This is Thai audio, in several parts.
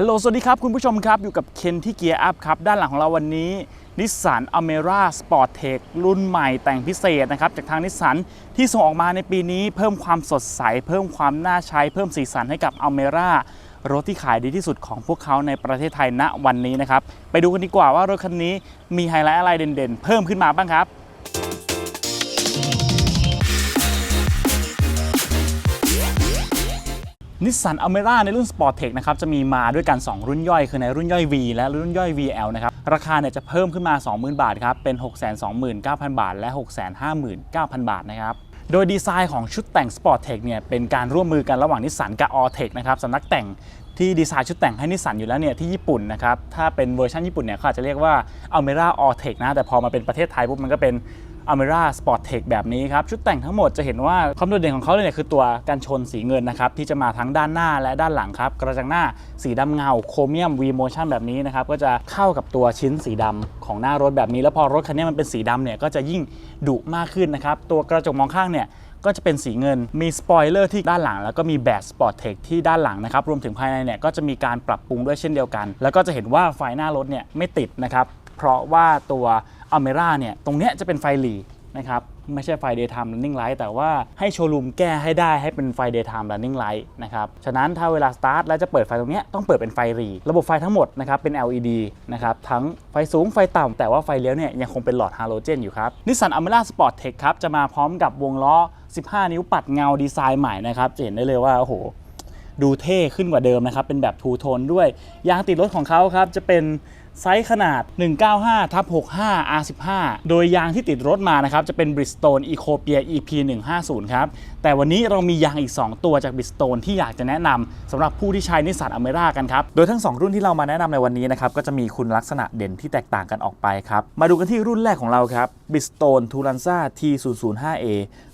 ฮัลโหล สวัสดีครับ คุณผู้ชมครับ อยู่กับเคนที่เกียร์อัพครับ ด้านหลังของเราวันนี้นิสสันอเมร่าสปอร์ตเทครุ่นใหม่แต่งพิเศษนะครับ จากทางนิสสันที่ส่งออกมาในปีนี้เพิ่มความสดใส เพิ่มความน่าใช้ เพิ่มสีสันให้กับอเมร่ารถที่ขายดีที่สุดของพวกเขาในประเทศไทยณวันนี้นะครับ ไปดูกันดีกว่าว่ารถคันนี้มีไฮไลท์อะไรเด่นๆ เพิ่มขึ้นมาบ้างครับ นิสสันอเมร่าในรุ่น Sport Tech นะครับจะมีมาด้วยกัน 2 รุ่นย่อย คือในรุ่นย่อย V และรุ่นย่อย VL นะครับราคาเนี่ยจะเพิ่มขึ้นมา 20,000 บาทครับเป็น 629,000 บาท และ 659,000 บาทนะครับโดยดีไซน์ของชุดแต่ง Sport Tech เนี่ยเป็นการร่วมมือกันระหว่างนิสสันกับ All Tech นะครับสำนักแต่งที่ดีไซน์ชุดแต่งให้นิสสันอยู่แล้วเนี่ยที่ญี่ปุ่นนะครับถ้าเป็นเวอร์ชันญี่ปุ่นเนี่ยเขาอาจจะเรียกว่า Almera All Tech นะแต่พอมาเป็นประเทศไทยปุ๊บมันก็เป็น a m e r a Sport Tech แบบนี้ครับ ชุดแต่งทั้งหมดจะเห็นว่าความโดดเด่นของเขาเลยเนี่ยคือตัวกันชนสีเงินนะครับ ที่จะมาทั้งด้านหน้าและด้านหลังครับ กระจังหน้าสีดำเงาโครเมียม V Motion แบบนี้นะครับ ก็จะเข้ากับตัวชิ้นสีดำของหน้ารถแบบนี้ แล้วพอรถคันนี้มันเป็นสีดำเนี่ยก็จะยิ่งดุมากขึ้นนะครับตัวกระจกมองข้างเนี่ยก็จะเป็นสีเงิน มีสปอยเลอร์ที่ด้านหลัง แล้วก็มีแบตสปอร์ตเทคที่ด้านหลังนะครับ รวมถึงภายในเนี่ยก็จะมีการปรับปรุงด้วยเช่นเดียวกัน แล้วก็จะเห็นว่าไฟหน้ารถเนี่ยไม่ติดนะครับ เพราะว่าตัว a m e r a เนี่ยตรงเนี้ยจะเป็นไฟหลีนะครับไม่ใช่ไฟ daytime running light แต่ว่าให้โชว์รูมแก้ให้ได้ให้เป็นไฟ daytime running light นะครับฉะนั้นถ้าเวลา start แล้วจะเปิดไฟตรงนี้ต้องเปิดเป็นไฟหรี ระบบไฟทั้งหมดนะครับเป็น LED นะครับทั้งไฟสูงไฟต่ำแต่ว่าไฟเลี้ยวเนี่ยยังคงเป็นหลอดฮาโลเจนอยู่ครับ Nissan Almera Sport Tech ครับจะมาพร้อมกับวงล้อ 15 นิ้วปัดเงาดีไซน์ใหม่นะครับจะเห็นได้เลยว่าโอ้โหดูเท่ขึ้นกว่าเดิมนะครับเป็นแบบทูโทนด้วยยางติดรถของเขาครับจะเป็น ไซส์ขนาด 195ทับ65 R15 โดยยางที่ติดรถมานะครับ จะเป็น Bridgestone Ecopia EP 150ครับ แต่วันนี้เรามียางอีก 2 ตัวจาก Bridgestone ที่อยากจะแนะนำสำหรับผู้ที่ใช้นิสสันอเมร่ากันครับ โดยทั้ง 2 รุ่นที่เรามาแนะนำในวันนี้นะครับ ก็จะมีคุณลักษณะเด่นที่แตกต่างกันออกไปครับ มาดูกันที่รุ่นแรกของเราครับ Bridgestone Turanza T005A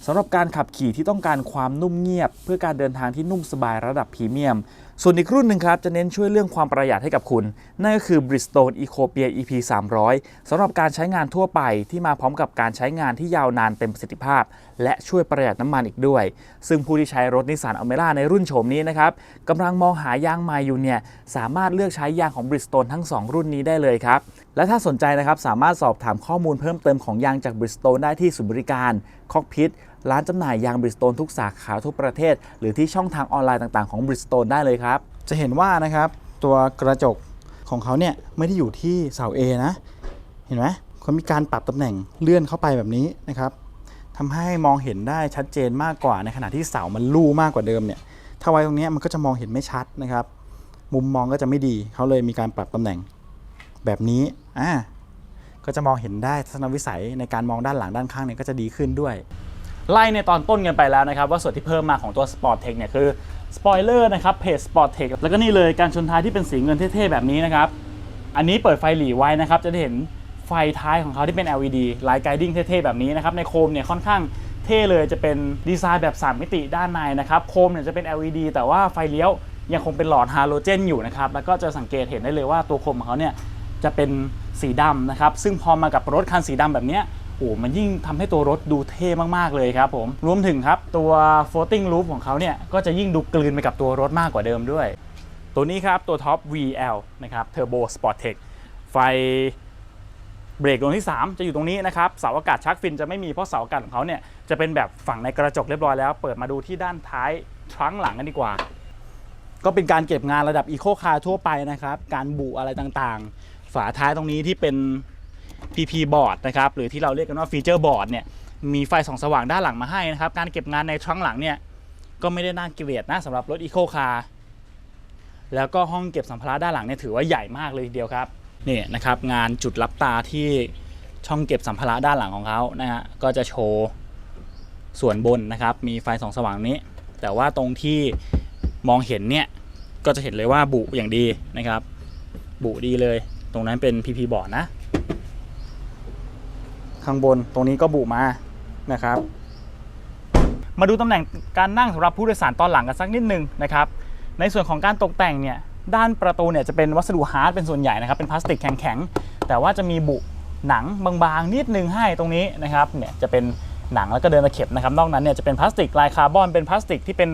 สำหรับการขับขี่ที่ต้องการความนุ่มเงียบ เพื่อการเดินทางที่นุ่มสบายระดับพรีเมียม ส่วนอีกรุ่นหนึ่งครับ จะเน้นช่วยเรื่องความประหยัดให้กับคุณ นั่นก็คือ Bridgestone Ecopia EP 300 สำหรับการใช้งานทั่วไปที่มาพร้อมกับการใช้งานที่ยาวนานเต็มประสิทธิภาพ และช่วยประหยัดน้ำมันอีกด้วย ซึ่งผู้ที่ใช้รถนิสสันอเมร่าในรุ่นโฉมนี้นะครับกำลังมองหายางใหม่อยู่เนี่ยสามารถเลือกใช้ยางของ Bridgestone ทั้ง 2 รุ่นนี้ได้เลยครับและถ้าสนใจนะครับสามารถสอบถามข้อมูลเพิ่มเติมของยางจาก Bridgestone ได้ที่ศูนย์บริการคอกพิท ร้านจำหน่ายยาง Bridgestone ทุกสาขาทั่วประเทศ หรือที่ช่องทางออนไลน์ต่างๆของ Bridgestone ได้เลยครับ จะเห็นว่านะครับตัวกระจกของเขาเนี่ยไม่ได้อยู่ที่เสา A นะ เห็นไหมเขามีการปรับตำแหน่งเลื่อนเข้าไปแบบนี้นะครับทำให้มองเห็นได้ชัดเจนมากกว่าในขณะที่เสามันลู่มากกว่าเดิมเนี่ยถ้าไว้ตรงนี้มันก็จะมองเห็นไม่ชัดนะครับ มุมมองก็จะไม่ดีเขาเลยมีการปรับตำแหน่งแบบนี้อ่าก็จะมองเห็นได้ทัศนวิสัยในการมองด้านหลังด้านข้างเนี่ยก็จะดีขึ้นด้วย ไล่ในตอนต้นกันไปแล้วนะครับว่าส่วนที่เพิ่มมาของตัว Sport Tech เนี่ยคือสปอยเลอร์นะครับเพจ Sport Tech แล้วก็นี่เลยการชนท้ายที่เป็นสีเงินเท่ๆแบบนี้นะครับอันนี้เปิดไฟหลีไว้นะครับจะได้เห็นไฟท้ายของเขาที่เป็น LED ไลท์ไกดิ้งเท่ๆแบบนี้นะครับในโคมเนี่ยค่อนข้างเท่เลยจะเป็นดีไซน์แบบ 3 มิติด้านในนะครับโคมเนี่ยจะเป็น LED แต่ว่าไฟเลี้ยวยังคงเป็นหลอดฮาโลเจนอยู่นะครับแล้วก็จะสังเกตเห็นได้เลยว่าตัวโคมของเขาเนี่ยจะเป็นสีดำนะครับซึ่งพอมากับรถคันสีดำแบบนี้ โอ้มันยิ่งทำให้ตัวรถดูเท่มากๆเลยครับผมรวมถึงครับตัว floating roof ของเขาเนี่ยก็จะยิ่งดูกลืนไปกับตัวรถมากกว่าเดิมด้วย ตัวนี้ครับตัวท็อป VL นะครับ Turbo Sport Tech ไฟเบรกดวงที่ 3 จะอยู่ตรงนี้นะครับเสาอากาศชักฟินจะไม่มีเพราะเสาอากาศของเขาเนี่ยจะเป็นแบบฝั่งในกระจกเรียบร้อยแล้ว เปิดมาดูที่ด้านท้ายทรังหลังกันดีกว่า ก็เป็นการเก็บงานระดับอีโคคาร์ทั่วไปนะครับ การบุอะไรต่างๆ ฝาท้ายตรงนี้ที่เป็น PP บอร์ดนะครับหรือที่เราเรียกกันว่าฟีเจอร์บอร์ดเนี่ยมีไฟส่องสว่างด้านหลังมาให้นะครับ การเก็บงานในทรังหลังเนี่ยก็ไม่ได้น่าเกลียดนะสำหรับรถอีโคคาร์แล้วก็ห้องเก็บสัมภาระด้านหลังเนี่ยถือว่าใหญ่มากเลยทีเดียวครับนี่นะครับงานจุดรับตาที่ช่องเก็บสัมภาระด้านหลังของเขานะฮะก็จะโชว์ส่วนบนนะครับมีไฟส่องสว่างนี้ แต่ว่าตรงที่มองเห็นเนี่ยก็จะเห็นเลยว่าบุอย่างดีนะครับ บุดีเลย ตรงนั้นเป็น PP บอร์ดนะ ข้างบนตรงนี้ก็บุมานะครับ มาดูตำแหน่งการนั่งสำหรับผู้โดยสารตอนหลังกันสักนิดนึงนะครับในส่วนของการตกแต่งเนี่ยด้านประตูเนี่ยจะเป็นวัสดุฮาร์ดเป็นส่วนใหญ่นะครับเป็นพลาสติกแข็งๆแต่ว่าจะมีบุหนังบางๆนิดนึงให้ตรงนี้นะครับเนี่ยจะเป็นหนังแล้วก็เดินตะเข็บนะครับนอกนั้นเนี่ยจะเป็นพลาสติกลายคาร์บอนเป็นพลาสติกที่เป็น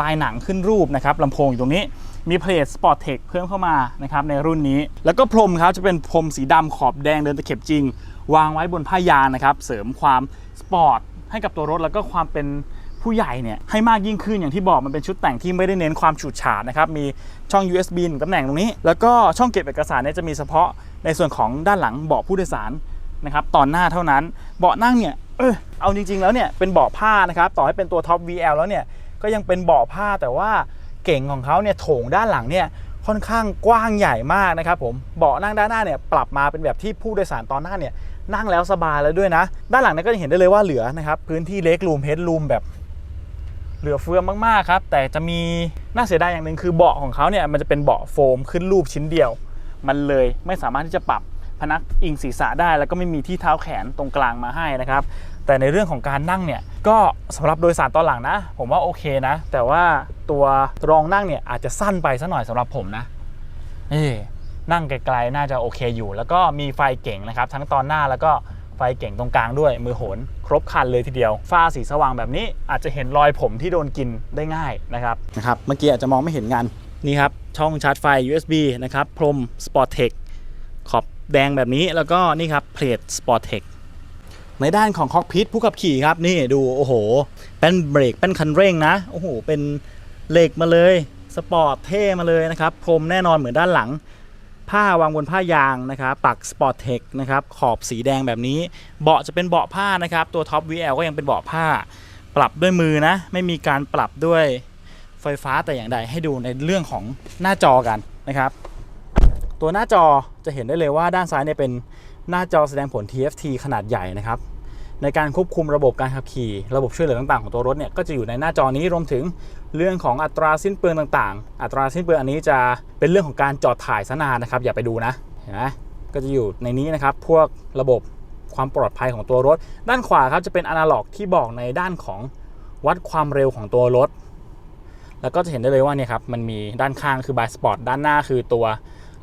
ลายหนังขึ้นรูปนะครับลำโพงอยู่ตรงนี้มีเพลท Sport Tech เพิ่มเข้ามานะครับในรุ่นนี้ แล้วก็พรมครับจะเป็นพรมสีดำขอบแดงเดินตะเข็บจริง วางไว้บนผ้ายางนะครับ เสริมความสปอร์ตให้กับตัวรถแล้วก็ความเป็นผู้ใหญ่เนี่ยให้มากยิ่งขึ้นอย่างที่บอกมันเป็นชุดแต่งที่ไม่ได้เน้นความฉูดฉาดนะครับ มีช่อง USB หนึ่งตำแหน่งตรงนี้ แล้วก็ช่องเก็บเอกสารเนี่ยจะมีเฉพาะในส่วนของด้านหลังเบาะผู้โดยสารนะครับตอนหน้าเท่านั้นเบาะนั่งเนี่ยเออเอาจริง ๆ แล้วเนี่ยเป็นเบาะผ้านะครับต่อให้เป็นตัวท็อป VL แล้วเนี่ยก็ยังเป็นเบาะผ้าแต่ว่าเก่งของเขาเนี่ยโถงด้านหลังเนี่ยค่อนข้างกว้างใหญ่มากนะครับผมเบาะนั่งด้านหน้าเนี่ยปรับมาเป็นแบบที่ผู้โดยสารตอนหน้าเนี่ย นั่งแล้วสบายแล้วด้วยนะ ด้านหลังเนี่ยก็จะเห็นได้เลยว่าเหลือนะครับ พื้นที่เล็กรูมเฮดรูมแบบเหลือเฟือมากๆครับ แต่จะมีน่าเสียดายอย่างหนึ่งคือเบาะของเขาเนี่ยมันจะเป็นเบาะโฟมขึ้นรูปชิ้นเดียว มันเลยไม่สามารถที่จะปรับพนักอิงศีรษะได้ แล้วก็ไม่มีที่เท้าแขนตรงกลางมาให้นะครับ แต่ในเรื่องของการนั่งเนี่ยก็สำหรับโดยสารตอนหลังนะ ผมว่าโอเคนะ แต่ว่าตัวรองนั่งเนี่ยอาจจะสั้นไปสักหน่อยสำหรับผมนะเอ นั่งไกลๆ น่าจะโอเคอยู่ แล้วก็มีไฟเก่งนะครับ ทั้งตอนหน้าแล้วก็ไฟเก่งตรงกลางด้วย มือโหน ครบคันเลยทีเดียว ฝ้าสีสว่างแบบนี้อาจจะเห็นรอยผมที่โดนกินได้ง่ายนะครับนะครับ เมื่อกี้อาจจะมองไม่เห็นงานนี่ครับ ช่องชาร์จไฟ USB นะครับ พรม Sportech ขอบแดงแบบนี้แล้วก็นี่ครับเพลท Sportech ในด้านของคอกพิทผู้ขับขี่ครับนี่ดูโอ้โหเป็นเบรกเป็นคันเร่งนะโอ้โหเป็นเหล็กมาเลยสปอร์ตเท่มาเลยนะครับพรมแน่นอนเหมือนด้านหลัง ผ้าวางบนผ้ายางนะครับปัก Sport Tech นะครับขอบสีแดงแบบนี้ เบาะจะเป็นเบาะผ้านะครับ ตัวท็อป VL ก็ยังเป็นเบาะผ้า ปรับด้วยมือนะ ไม่มีการปรับด้วยไฟฟ้าแต่อย่างใดให้ดูในเรื่องของหน้าจอกันนะครับ ตัวหน้าจอจะเห็นได้เลยว่าด้านซ้ายเนี่ยเป็นหน้าจอแสดงผล TFT ขนาดใหญ่นะครับในการควบคุมระบบการขับขี่ ระบบช่วยเหลือต่างๆของตัวรถเนี่ยก็จะอยู่ในหน้าจอนี้รวมถึง เรื่องของอัตราสิ้นเปลืองต่างๆ อัตราสิ้นเปลืองอันนี้จะเป็นเรื่องของการจอดถ่ายสนานนะครับ อย่าไปดูนะเห็นไหมก็จะอยู่ในนี้นะครับ พวกระบบความปลอดภัยของตัวรถ ด้านขวาครับจะเป็นอนาล็อกที่บอกในด้านของวัดความเร็วของตัวรถ แล้วก็จะเห็นได้เลยว่าเนี่ยครับมันมีด้านข้างคือบายสปอร์ตด้านหน้าคือตัว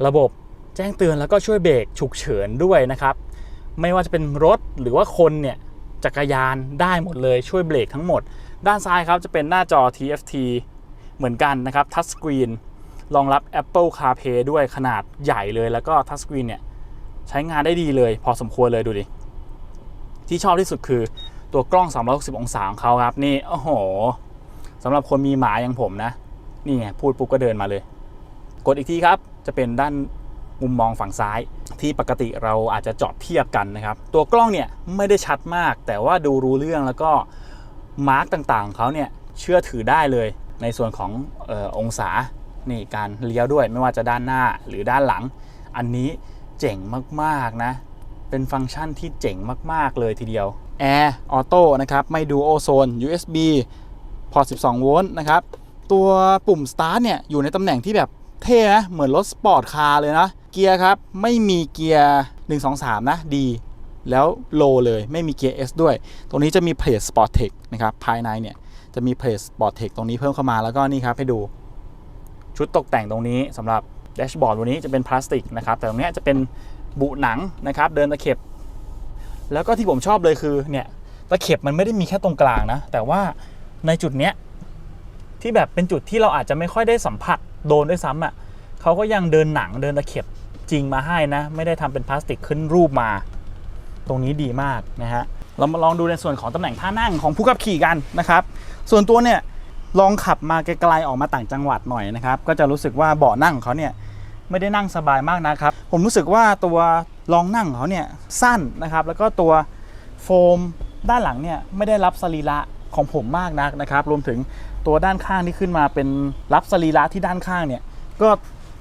ระบบแจ้งเตือนแล้วก็ช่วยเบรกฉุกเฉินด้วยนะครับ ไม่ว่าจะเป็นรถหรือว่าคนเนี่ยจักรยานได้หมดเลยช่วยเบรกทั้งหมด ด้านซ้ายครับจะเป็นหน้าจอ TFT เหมือนกันนะครับทัชสกรีนรองรับ Apple CarPlay ด้วยขนาดใหญ่เลยแล้วก็ทัชสกรีนเนี่ยใช้งานได้ดีเลย พอสมควรเลยดูดิ ที่ชอบที่สุดคือตัวกล้อง 360 องศาของเขาครับ นี่ โอ้โหสำหรับคนมีหมาอย่างผมนะ นี่ไง พูดปุ๊บก็เดินมาเลย กดอีกทีครับ จะเป็นด้านมุมมองฝั่งซ้าย ที่ปกติเราอาจจะจอดเทียบกันนะครับ ตัวกล้องเนี่ย ไม่ได้ชัดมาก แต่ว่าดูรู้เรื่องแล้วก็ มาร์กต่างๆของเขาเนี่ยเชื่อถือได้เลยในส่วนของออองศานี่การเลี้ยวด้วยไม่ว่าจะด้านหน้าหรือด้านหลัง อันนี้เจ๋งมากๆนะ เป็นฟังก์ชันที่เจ๋งมากๆเลยทีเดียว Air Auto นะครับ ไม่ดูโอโซน USB พอร์ต 12 โวลต์นะครับ ตัวปุ่ม Start เนี่ย อยู่ในตำแหน่งที่แบบเท่นะ เหมือนรถสปอร์ตคาร์เลยนะ เกียร์ครับ ไม่มีเกียร์ 1 2 3 นะดี แล้วโลเลยไม่มีเกียร์ S ด้วย ตรงนี้จะมีเพลท Sport Tech นะครับ ภายในเนี่ย จะมีเพลท Sport Tech ตรงนี้เพิ่มเข้ามาแล้วก็นี่ครับ ให้ดูชุดตกแต่งตรงนี้สำหรับแดชบอร์ดตัวนี้จะเป็นพลาสติกนะครับ แต่ตรงนี้จะเป็นบุหนังนะครับ เดินตะเข็บ แล้วก็ที่ผมชอบเลยคือเนี่ยตะเข็บมันไม่ได้มีแค่ตรงกลางนะ แต่ว่าในจุดเนี้ยที่แบบเป็นจุดที่เราอาจจะไม่ค่อยได้สัมผัสโดนด้วยซ้ำอะเขาก็ยังเดินหนังเดินตะเข็บจริงมาให้นะ ไม่ได้ทำเป็นพลาสติกขึ้นรูปมา ตรงนี้ดีมากนะฮะเรามาลองดูในส่วนของตำแหน่งท่านั่งของผู้ขับขี่กันนะครับ ส่วนตัวเนี่ยลองขับมาไกลๆออกมาต่างจังหวัดหน่อยนะครับ ก็จะรู้สึกว่าเบาะนั่งของเขาเนี่ยไม่ได้นั่งสบายมากนะครับ ผมรู้สึกว่าตัวรองนั่งเขาเนี่ยสั้นนะครับ แล้วก็ตัวโฟมด้านหลังเนี่ยไม่ได้รับสรีระของผมมากนักนะครับ รวมถึงตัวด้านข้างที่ขึ้นมาเป็นรับสรีระที่ด้านข้างเนี่ย ก็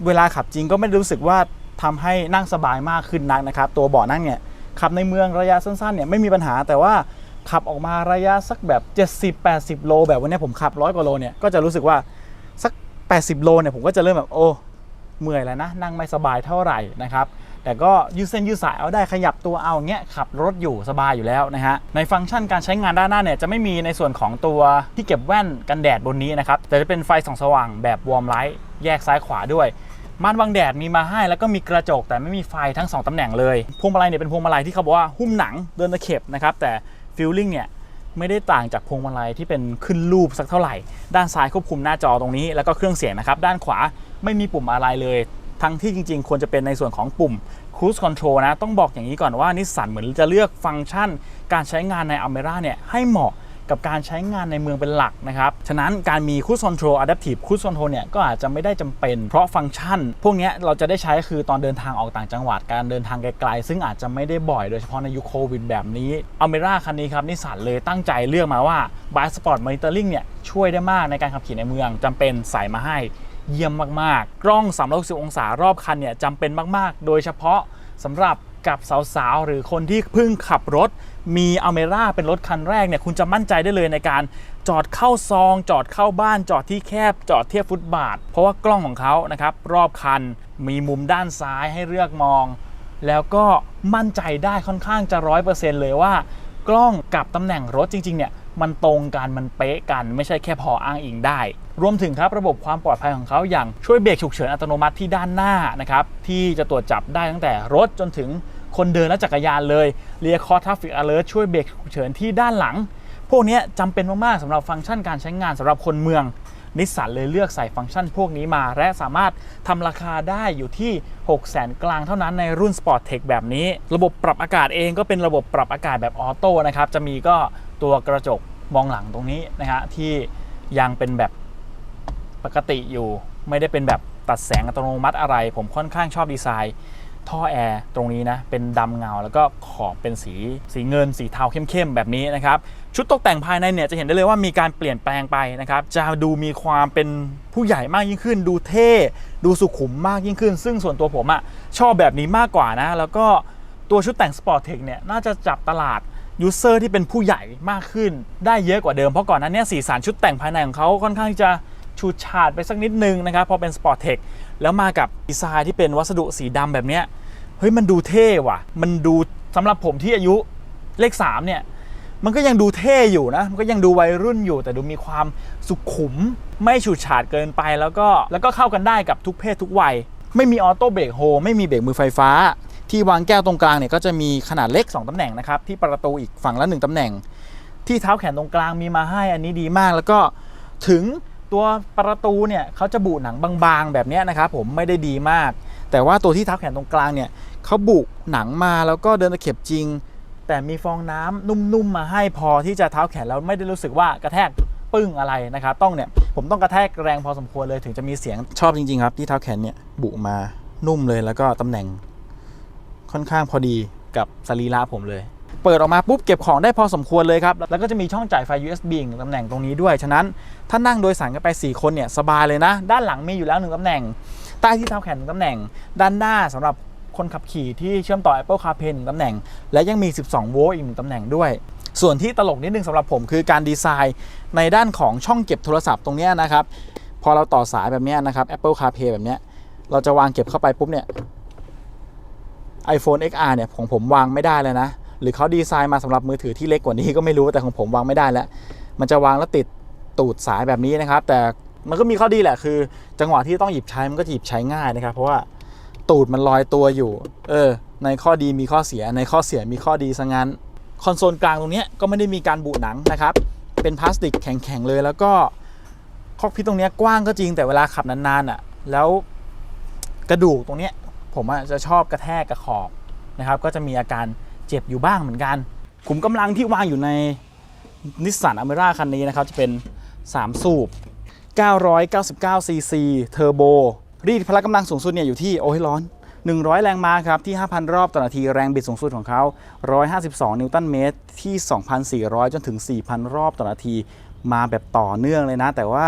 เวลาขับจริงก็ไม่รู้สึกว่าทำให้นั่งสบายมากขึ้นนักนะครับ ตัวเบาะนั่งเนี่ย ขับในเมืองระยะสั้นๆเนี่ยไม่มีปัญหาแต่ว่าขับออกมาระยะสักแบบ 70-80 โล แบบวันนี้ผมขับร้อยกว่าโลเนี่ยก็จะรู้สึกว่าสัก 80 โลเนี่ยผมก็จะเริ่มแบบโอ้เมื่อยแล้วนะนั่งไม่สบายเท่าไหร่นะครับแต่ก็ยืดเส้นยืดสายเอาได้ขยับตัวเอาอย่างเงี้ยขับรถอยู่สบายอยู่แล้วนะฮะในฟังก์ชันการใช้งานด้านหน้าเนี่ยจะไม่มีในส่วนของตัวที่เก็บแว่นกันแดดบนนี้นะครับแต่จะเป็นไฟส่องสว่างแบบวอร์มไลท์แยกซ้ายขวาด้วย ม่านบังแดดมีมาให้แล้วก็มีกระจกแต่ไม่มีไฟทั้ง 2ตำแหน่งเลยพวงมาลัยเนี่ยเป็นพวงมาลัยที่เขาบอกว่าหุ้มหนังเดินตะเข็บนะครับแต่ฟิลลิ่งเนี่ยไม่ได้ต่างจากพวงมาลัยที่เป็นขึ้นรูปสักเท่าไหร่ ด้านซ้ายควบคุมหน้าจอตรงนี้ แล้วก็เครื่องเสียงนะครับ ด้านขวาไม่มีปุ่มอะไรเลย ทั้งที่จริง ๆ ควรจะเป็นในส่วนของปุ่ม Cruise Control นะ ต้องบอกอย่างนี้ก่อนว่านิสสันเหมือนจะเลือกฟังก์ชัน การใช้งานใน Almera เนี่ยให้เหมาะ กับการใช้งานในเมืองเป็นหลักนะครับ ฉะนั้นการมี Cruise Control Adaptive Cruise Control เนี่ยก็อาจจะไม่ได้จำเป็น เพราะฟังก์ชัน พวกนี้เราจะได้ใช้คือตอนเดินทางออกต่างจังหวัดการเดินทางไกลๆ ซึ่งอาจจะไม่ได้บ่อยโดยเฉพาะในยุคโควิดแบบนี้ Almera คันนี้ครับนิสสันเลยตั้งใจเลือกมาว่า Blind Spot Monitoring เนี่ยช่วยได้มากในการขับขี่ในเมืองจำเป็นใส่มาให้เยี่ยมมากๆ กล้อง360องศารอบคันเนี่ยจำเป็นมากๆ โดยเฉพาะสำหรับ กับสาวๆ หรือคนที่เพิ่งขับรถ มีอเมร่าเป็นรถคันแรกเนี่ยคุณจะมั่นใจได้เลยในการจอดเข้าซอง จอดเข้าบ้านจอดที่แคบจอดเทียบฟุตบาท เพราะว่ากล้องของเขานะครับรอบคันมีมุมด้านซ้ายให้เลือกมอง แล้วก็มั่นใจได้ค่อนข้างจะร้อยเปอร์เซ็นต์เลยว่า กล้องกับตำแหน่งรถจริงๆเนี่ยมันตรงกันมันเป๊ะกัน ไม่ใช่แค่พออ้างอิงได้ รวมถึงครับระบบความปลอดภัยของเขาอย่างช่วยเบรกฉุกเฉินอัตโนมัติที่ด้านหน้านะครับที่จะตรวจจับได้ตั้งแต่รถจนถึง คนเดินและจักรยานเลยเรียคอร์ทัฟฟิกอเลอร์ช่วยเบรกฉุกเฉินที่ด้านหลัง พวกนี้จำเป็นมาก ๆสำหรับฟังก์ชันการใช้งานสำหรับคนเมืองนิสสันเลยเลือกใส่ฟังก์ชันพวกนี้มา และสามารถทำราคาได้อยู่ที่ 6 0 0 0 0 0กลางเท่านั้นในรุ่น Sport Tech แบบนี้ ระบบปรับอากาศเองก็เป็นระบบปรับอากาศแบบออโต้นะครับ จะมีก็ตัวกระจกมองหลังตรงนี้นะฮะที่ยังเป็นแบบปกติอยู่ ไม่ได้เป็นแบบตัดแสงอัตโนมัติอะไร ผมค่อนข้างชอบดีไซน์ ท่อแอร์ตรงนี้นะเป็นดำเงา แล้วก็ขอบเป็นสีสีเงินสีเทาเข้มๆแบบนี้นะครับชุดตกแต่งภายในเนี่ยจะเห็นได้เลยว่ามีการเปลี่ยนแปลงไปนะครับจะดูมีความเป็นผู้ใหญ่มากยิ่งขึ้น ดูเท่ดูสุขุมมากยิ่งขึ้น ซึ่งส่วนตัวผมอะ่ะชอบแบบนี้มากกว่านะแล้วก็ตัวชุดแต่ง Sport Tech เนี่ยน่าจะจับตลาดยูเซอร์ที่เป็นผู้ใหญ่มากขึ้นได้เยอะกว่าเดิมเพราะก่อนหนั้นเนี่ยสีสันชุดแต่งภายในของเขาค่อนข้างจะฉูดฉาดไปสักนิดนึงนะครับพอเป็น Sport Tech แล้วมากับดีไซน์ที่เป็นวัสดุสีดำแบบเนี้ยเฮ้ยมันดูเท่ว่ะ มันดูสำหรับผมที่อายุเลข3เนี่ยมันก็ยังดูเท่อยู่นะ มันก็ยังดูวัยรุ่นอยู่ แต่ดูมีความสุขุม ไม่ฉูดฉาดเกินไปแล้วก็แล้วก็เข้ากันได้กับทุกเพศทุกวัย ไม่มีออโต้เบรกโฮไม่มีเบรกมือไฟฟ้า ที่วางแก้วตรงกลางเนี่ยก็จะมีขนาดเล็ก 2 ตำแหน่งนะครับ ที่ประตูอีกฝั่งละ 1 ตำแหน่ง ที่เท้าแขนตรงกลางมีมาให้อันนี้ดีมาก แล้วก็ถึง ตัวประตูเนี่ยเขาจะบุหนังบางๆ แบบนี้นะครับผมไม่ได้ดีมาก แต่ว่าตัวที่เท้าแขนตรงกลางเนี่ยเขาบุหนังมาแล้วก็เดินตะเข็บจริง แต่มีฟองน้ำนุ่มๆมาให้พอที่จะเท้าแขนแล้วไม่ได้รู้สึกว่ากระแทกปึ้งอะไรนะครับ ต้องเนี่ยผมต้องกระแทกแรงพอสมควรเลยถึงจะมีเสียงชอบจริง ๆ ครับ ที่เท้าแขนเนี่ยบุมานุ่มเลยแล้วก็ตำแหน่งค่อนข้างพอดีกับสรีระผมเลย เปิดออกมาปุ๊บเก็บของได้พอสมควรเลยครับ แล้วก็จะมีช่องจ่ายไฟ USB อีกหนึ่งตำแหน่งตรงนี้ด้วย ฉะนั้นถ้านั่งโดยสารกันไป 4 คนเนี่ยสบายเลยนะ ด้านหลังมีอยู่แล้วหนึ่งตำแหน่ง ใต้ที่เท้าแขนหนึ่งตำแหน่ง ด้านหน้าสำหรับคนขับขี่ที่เชื่อมต่อ Apple CarPlay หนึ่งตำแหน่ง และยังมี 12 โวลต์อีกหนึ่งตำแหน่งด้วย ส่วนที่ตลกนิดนึงสำหรับผมคือการดีไซน์ในด้านของช่องเก็บโทรศัพท์ตรงนี้นะครับ พอเราต่อสายแบบนี้นะครับ Apple CarPlay แบบนี้เราจะวางเก็บเข้าไปปุ๊บเนี่ย iPhone XR เนี่ยของผมวางไม่ได้เลยนะ หรือเขาดีไซน์มาสำหรับมือถือที่เล็กกว่านี้ก็ไม่รู้แต่ของผมวางไม่ได้แล้ว มันจะวางแล้วติดตูดสายแบบนี้นะครับ แต่มันก็มีข้อดีแหละคือ จังหวะที่ต้องหยิบใช้มันก็หยิบใช้ง่ายนะครับ เพราะว่าตูดมันลอยตัวอยู่ เออ ในข้อดีมีข้อเสีย ในข้อเสียมีข้อดีซะงั้น คอนโซลกลางตรงเนี้ยก็ไม่ได้มีการบุหนังนะครับ เป็นพลาสติกแข็งๆเลยแล้วก็คอกพิทตรงเนี้ยกว้างก็จริงแต่เวลาขับนานๆอะ แล้วกระดูกตรงเนี้ยผมจะชอบกระแทกกับขอบนะครับ ก็จะมีอาการ เจ็บอยู่บ้างเหมือนกัน ขุมกำลังที่วางอยู่ในนิสสันอเมร่าคันนี้นะครับ จะเป็น 3 สูบ 999 ซีซีเทอร์โบ รีดพละกำลังสูงสุดเนี่ยอยู่ที่โอ้ยร้อน 100 แรงม้าครับ ที่ 5,000 รอบต่อนาทีแรงบิดสูงสุดของเขา 152 นิวตันเมตร ที่ 2,400 จนถึง 4,000 รอบต่อนาทีมาแบบต่อเนื่องเลยนะ แต่ว่า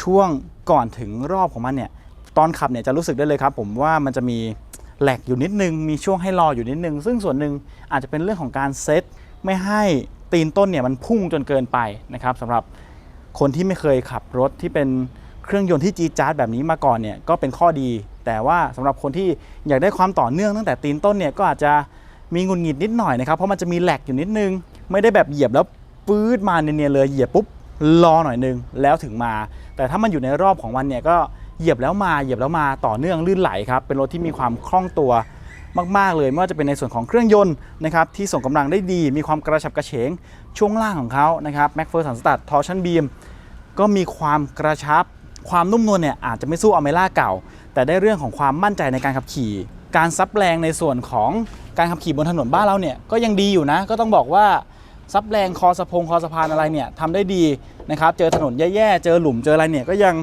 ช่วงก่อนถึงรอบของมันเนี่ย ตอนขับเนี่ยจะรู้สึกได้เลยครับ ผมว่ามันจะมี แหลกอยู่นิดนึง มีช่วงให้รออยู่นิดนึง ซึ่งส่วนหนึ่งอาจจะเป็นเรื่องของการเซตไม่ให้ตีนต้นเนี่ยมันพุ่งจนเกินไปนะครับสำหรับคนที่ไม่เคยขับรถที่เป็นเครื่องยนต์ที่จีจาร์ดแบบนี้มาก่อนเนี่ยก็เป็นข้อดี แต่ว่าสำหรับคนที่อยากได้ความต่อเนื่องตั้งแต่ตีนต้นเนี่ยก็อาจจะมีงุนหงิดนิดหน่อยนะครับเพราะมันจะมีแหลกอยู่นิดนึง ไม่ได้แบบเหยียบแล้วปื๊ดมาเนียนๆเลยเหยียบปุ๊บรอหน่อยนึงแล้วถึงมา แต่ถ้ามันอยู่ในรอบของมันเนี่ยก็ เหยียบแล้วมาเหยียบแล้วมาต่อเนื่องลื่นไหลครับเป็นรถที่มีความคล่องตัวมาก ๆ เลยไม่ว่าจะเป็นในส่วนของเครื่องยนต์นะครับที่ส่งกำลังได้ดี มีความกระฉับกระเฉงช่วงล่างของเขานะครับแม็กเฟอร์สันสตัดทอร์ชันบีมก็มีความกระชับ ความนุ่มนวลเนี่ยอาจจะไม่สู้อเมร่าเก่า แต่ได้เรื่องของความมั่นใจในการขับขี่ การซับแรงในส่วนของการขับขี่บนถนนบ้านเราเนี่ยก็ยังดีอยู่นะ ก็ต้องบอกว่าซับแรงคอสะพงคอสะพานอะไรเนี่ยทำได้ดีนะครับเจอถนนแย่ๆเจอหลุมเจออะไรเนี่ยก็ยัง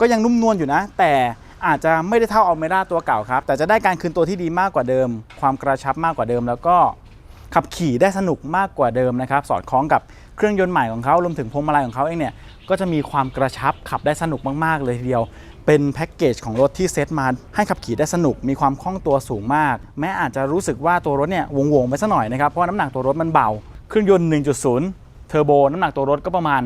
ก็ยังนุ่มนวลอยู่นะ แต่อาจจะไม่ได้เท่าอัลเมร่าตัวเก่าครับ แต่จะได้การคืนตัวที่ดีมากกว่าเดิม ความกระชับมากกว่าเดิม แล้วก็ขับขี่ได้สนุกมากกว่าเดิมนะครับ สอดคล้องกับเครื่องยนต์ใหม่ของเขารวมถึงพวงมาลัยของเขาเองเนี่ย ก็จะมีความกระชับขับได้สนุกมาก ๆ เลยทีเดียว เป็นแพ็กเกจของรถที่เซตมาให้ขับขี่ได้สนุก มีความคล่องตัวสูงมาก แม้อาจจะรู้สึกว่าตัวรถเนี่ยวงๆไปสัหน่อยนะครับ เพราะาน้ำหนักตัวรถมันเบา เครื่องยนต์ 1.0 เทอร์โบ น้ำหนักตัวรถก็ประมาณ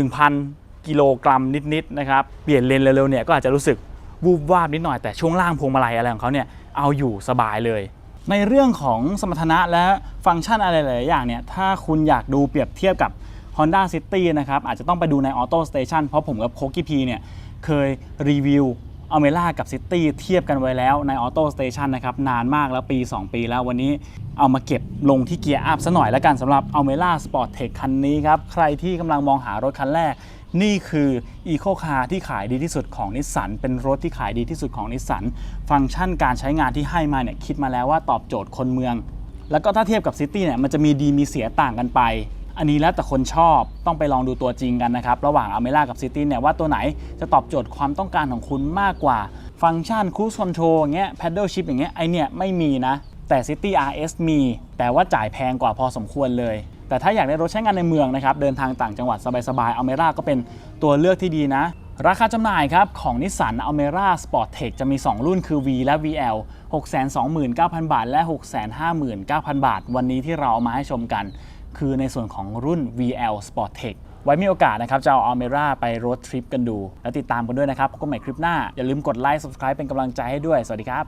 1,000 กิโลกรัมนิดๆนะครับเปลี่ยนเลนเร็วๆเนี่ยก็อาจจะรู้สึกวูบวาบนิดหน่อยแต่ช่วงล่างพวงมาลัยอะไรของเขาเนี่ยเอาอยู่สบายเลย ในเรื่องของสมรรถนะและฟังก์ชันอะไรหลายอย่างเนี่ยถ้าคุณอยากดูเปรียบเทียบกับ Honda City นะครับอาจจะต้องไปดูใน Auto Station เพราะผมกับโคกิพีเนี่ยเคยรีวิวอเมร่ากับ City เทียบกันไว้แล้วใน Auto Station นะครับ นานมากแล้วปี 2 ปีแล้ววันนี้เอามาเก็บลงที่เกียร์อัพซะหน่อยแล้วกันสำหรับ a l m e r a Sport Tech คันนี้ครับ ใครที่กำลังมองหารถคันแรก นี่คือ Eco Car ที่ขายดีที่สุดของนิสสันเป็นรถที่ขายดีที่สุดของนิสสันฟังก์ชันการใช้งานที่ให้มาเนี่ยคิดมาแล้วว่าตอบโจทย์คนเมือง แล้วก็ถ้าเทียบกับซิตี้เนี่ยมันจะมีดีมีเสียต่างกันไป อันนี้แล้วแต่คนชอบต้องไปลองดูตัวจริงกันนะครับ ระหว่างอเมร่ากับซิตี้เนี่ยว่าตัวไหนจะตอบโจทย์ความต้องการของคุณมากกว่า ฟังก์ชันคู i คอนโทรลอย่างเงี้ย paddle shift อย่างเงี้ยไอเนี่ยไม่มีนะแต่ City RS มี แต่ว่าจ่ายแพงกว่าพอสมควรเลย แต่ถ้าอยากได้รถใช้งานในเมืองนะครับเดินทางต่างจังหวัดสบายๆอเมร่าก็เป็นตัวเลือกที่ดีนะ ราคาจำหน่ายครับของนิสสันอเมร่าสปอร์ตเทคจะมี 2 รุ่นคือ V และ VL 629,000 บาท และ 659,000 บาท วันนี้ที่เราเอามาให้ชมกัน คือในส่วนของรุ่น VL Sport Tech ไว้มีโอกาสนะครับจะเอา Almera ไปรถทริปกันดู แล้วติดตามกันด้วยนะครับพบกันใหม่คลิปหน้า อย่าลืมกดไลค์ Subscribe เป็นกำลังใจให้ด้วย สวัสดีครับ